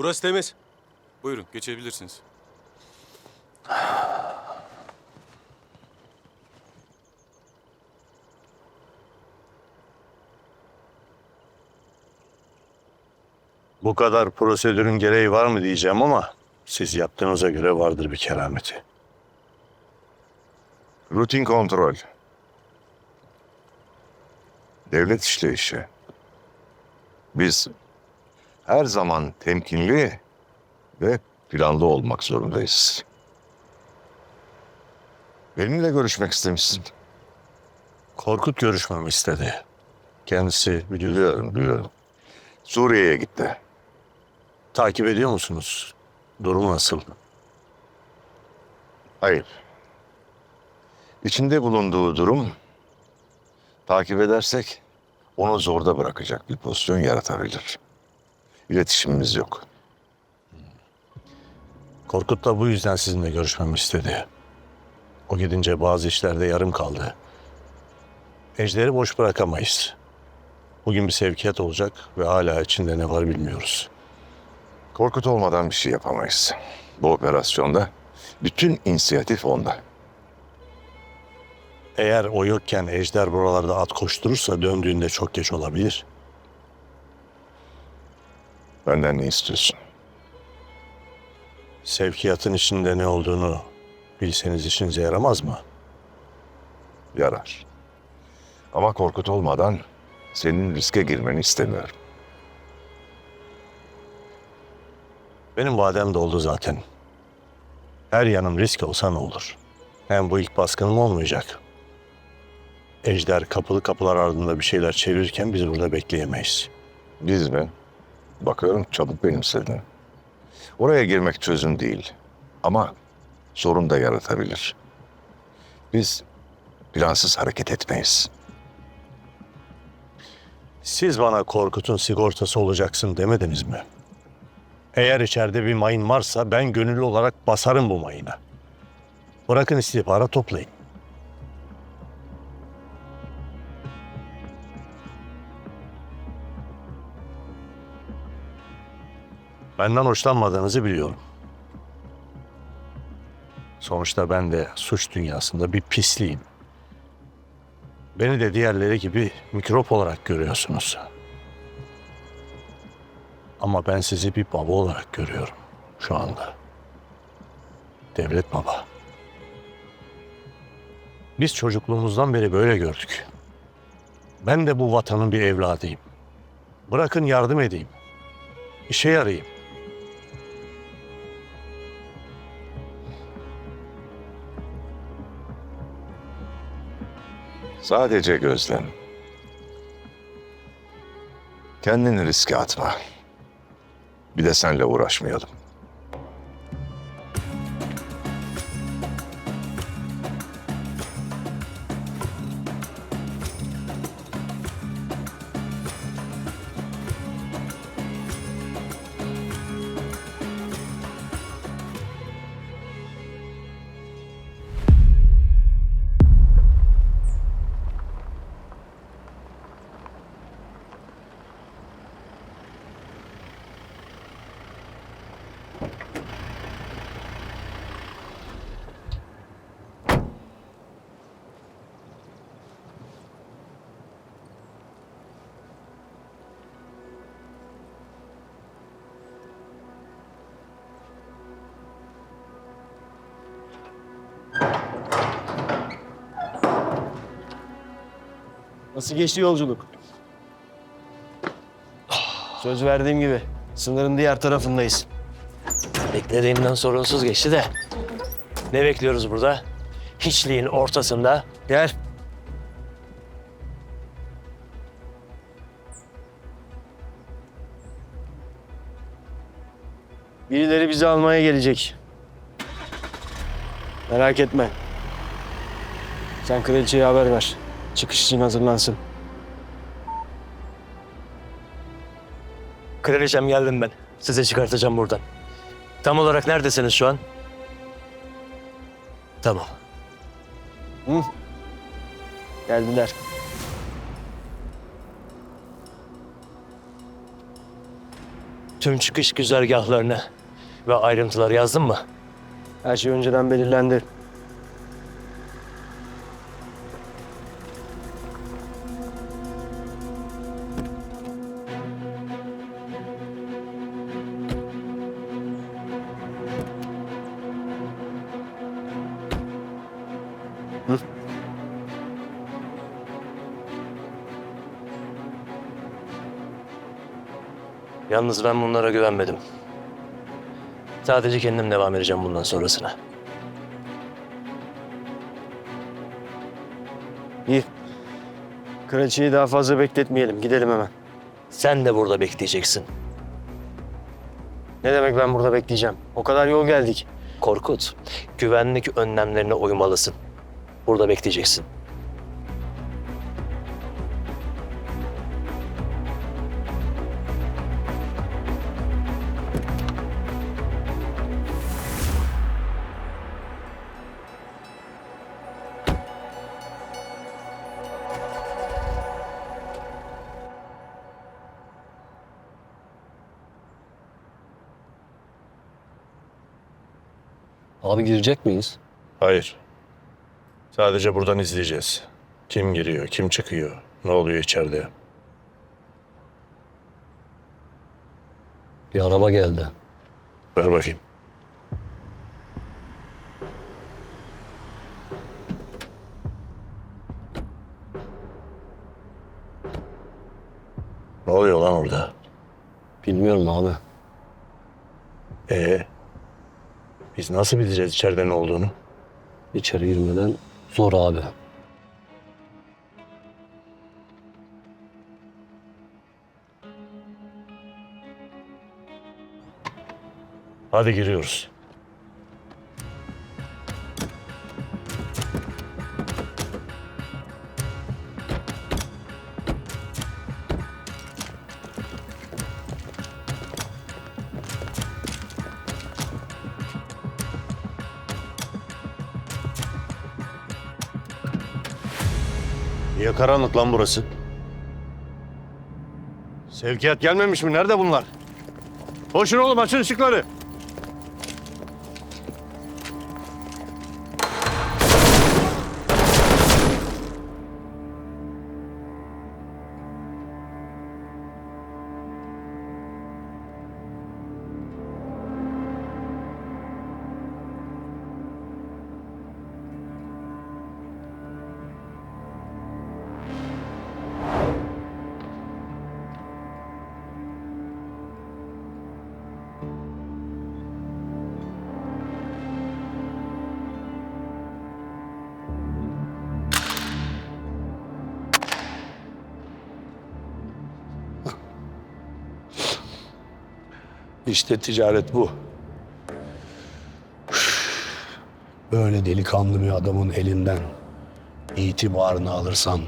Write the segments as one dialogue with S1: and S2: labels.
S1: Burası temiz. Buyurun geçebilirsiniz.
S2: Bu kadar prosedürün gereği var mı diyeceğim ama siz yaptığınıza göre vardır bir kerameti.
S3: Rutin kontrol. Devlet işleyişi. Biz her zaman temkinli ve planlı olmak zorundayız. Benimle görüşmek istemişsin.
S2: Korkut görüşmemi istedi. Kendisi biliyor.
S3: Biliyorum, biliyorum. Suriye'ye gitti.
S2: Takip ediyor musunuz? Durum nasıl?
S3: Hayır. İçinde bulunduğu durum takip edersek onu zorda bırakacak bir pozisyon yaratabilir. İletişimimiz yok.
S2: Korkut da bu yüzden sizinle görüşmemi istedi. O gidince bazı işlerde yarım kaldı. Ejder'i boş bırakamayız. Bugün bir sevkiyat olacak ve hala içinde ne var bilmiyoruz.
S3: Korkut olmadan bir şey yapamayız. Bu operasyonda bütün inisiyatif onda.
S2: Eğer o yokken Ejder buralarda at koşturursa döndüğünde çok geç olabilir.
S3: Benden ne istiyorsun?
S2: Sevkiyatın içinde ne olduğunu bilseniz işinize yaramaz mı?
S3: Yarar. Ama Korkut olmadan senin riske girmeni istemiyorum.
S2: Benim vadem doldu zaten. Her yanım risk olsa ne olur? Hem bu ilk baskınım olmayacak. Ejder kapılı kapılar ardında bir şeyler çevirirken biz burada bekleyemeyiz.
S3: Biz mi? Bakıyorum çabuk benimsedin. Oraya girmek çözüm değil. Ama sorun da yaratabilir. Biz plansız hareket etmeyiz.
S2: Siz bana Korkut'un sigortası olacaksın demediniz mi? Eğer içeride bir mayın varsa ben gönüllü olarak basarım bu mayına. Bırakın istihbarat toplayın. Benden hoşlanmadığınızı biliyorum. Sonuçta ben de suç dünyasında bir pisliyim. Beni de diğerleri gibi mikrop olarak görüyorsunuz. Ama ben sizi bir baba olarak görüyorum şu anda. Devlet baba. Biz çocukluğumuzdan beri böyle gördük. Ben de bu vatanın bir evladıyım. Bırakın yardım edeyim. İşe yarayayım.
S3: Sadece gözlem. Kendini riske atma. Bir de senle uğraşmayalım.
S4: Nasıl geçti yolculuk? Söz verdiğim gibi sınırın diğer tarafındayız.
S5: Beklediğimden sorunsuz geçti de. Ne bekliyoruz burada? Hiçliğin ortasında.
S4: Gel. Birileri bizi almaya gelecek. Merak etme. Sen kraliçeye haber ver. Çıkış için hazırlansın.
S5: Kraliçem geldim ben. Size çıkartacağım buradan. Tam olarak neredesiniz şu an? Tamam.
S4: Geldiler.
S5: Tüm çıkış güzergahlarını ve ayrıntıları yazdın mı?
S4: Her şey önceden belirlendi.
S5: Yalnız ben bunlara güvenmedim. Sadece kendim devam edeceğim bundan sonrasına.
S4: İyi. Kraliçeyi daha fazla bekletmeyelim. Gidelim hemen.
S5: Sen de burada bekleyeceksin.
S4: Ne demek ben burada bekleyeceğim? O kadar yol geldik.
S5: Korkut, güvenlik önlemlerine uymalısın. Burada bekleyeceksin.
S6: Abi girecek miyiz?
S2: Hayır. Sadece buradan izleyeceğiz. Kim giriyor, kim çıkıyor, ne oluyor içeride.
S6: Bir araba geldi.
S2: Ver bakayım. Ne oluyor lan orada?
S6: Bilmiyorum abi.
S2: Ee, biz nasıl bileceğiz içeride ne olduğunu?
S6: İçeri girmeden zor abi.
S2: Hadi giriyoruz. Niye karanlık lan burası? Sevkiyat gelmemiş mi? Nerede bunlar? Koşun oğlum açın ışıkları.
S7: İşte ticaret bu. Böyle delikanlı bir adamın elinden itibarını alırsan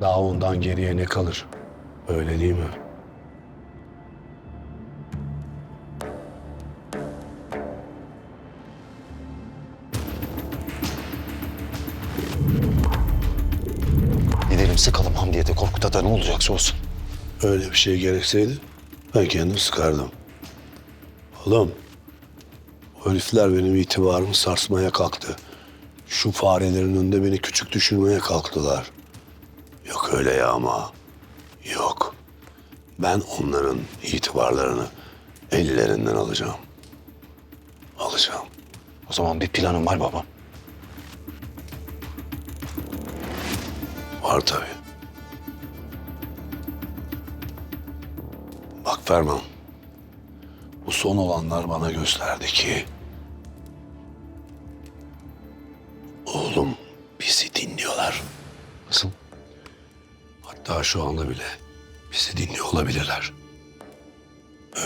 S7: daha ondan geriye ne kalır? Öyle değil mi?
S8: Gidelim sıkalım Hamdiye'de Korkut'a da ne olacaksa olsun.
S7: Öyle bir şey gerekseydi ben kendim sıkardım. Oğlum, o herifler benim itibarımı sarsmaya kalktı. Şu farelerin önünde beni küçük düşürmeye kalktılar. Yok öyle ya ama. Yok. Ben onların itibarlarını ellerinden alacağım. Alacağım.
S8: O zaman bir planım var babam.
S7: Var tabii. Bak Ferman. Bu son olanlar bana gösterdi ki... Oğlum bizi dinliyorlar.
S8: Nasıl?
S7: Hatta şu anda bile bizi dinliyor olabilirler.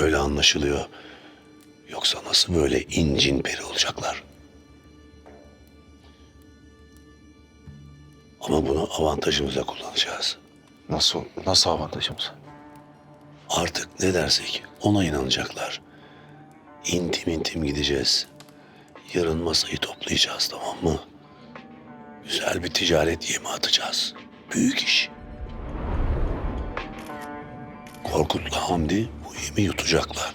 S7: Öyle anlaşılıyor. Yoksa nasıl böyle incin peri olacaklar? Ama bunu avantajımıza kullanacağız.
S8: Nasıl? Nasıl avantajımız?
S7: Artık ne dersek ona inanacaklar. İntim intim gideceğiz. Yarın masayı toplayacağız tamam mı? Güzel bir ticaret yemi atacağız. Büyük iş. Korkut'la Hamdi bu yemi yutacaklar.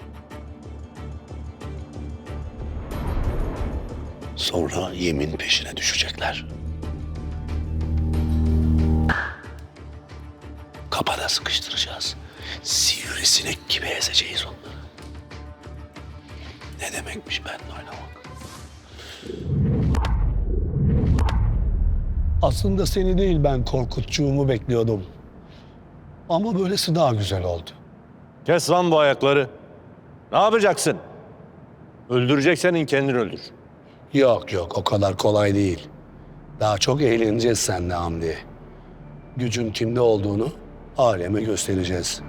S7: Sonra yemin peşine düşecekler. Kapana sıkıştıracağız. Sivrisinek gibi ezeceğiz onları. Ne demekmiş benimle oynamak?
S9: Aslında seni değil ben Korkutçuğumu bekliyordum. Ama böylesi daha güzel oldu.
S2: Kes lan bu ayakları. Ne yapacaksın? Öldüreceksen kendini öldür.
S9: Yok yok o kadar kolay değil. Daha çok eğleneceğiz seninle Hamdi. Gücün kimde olduğunu aleme göstereceğiz.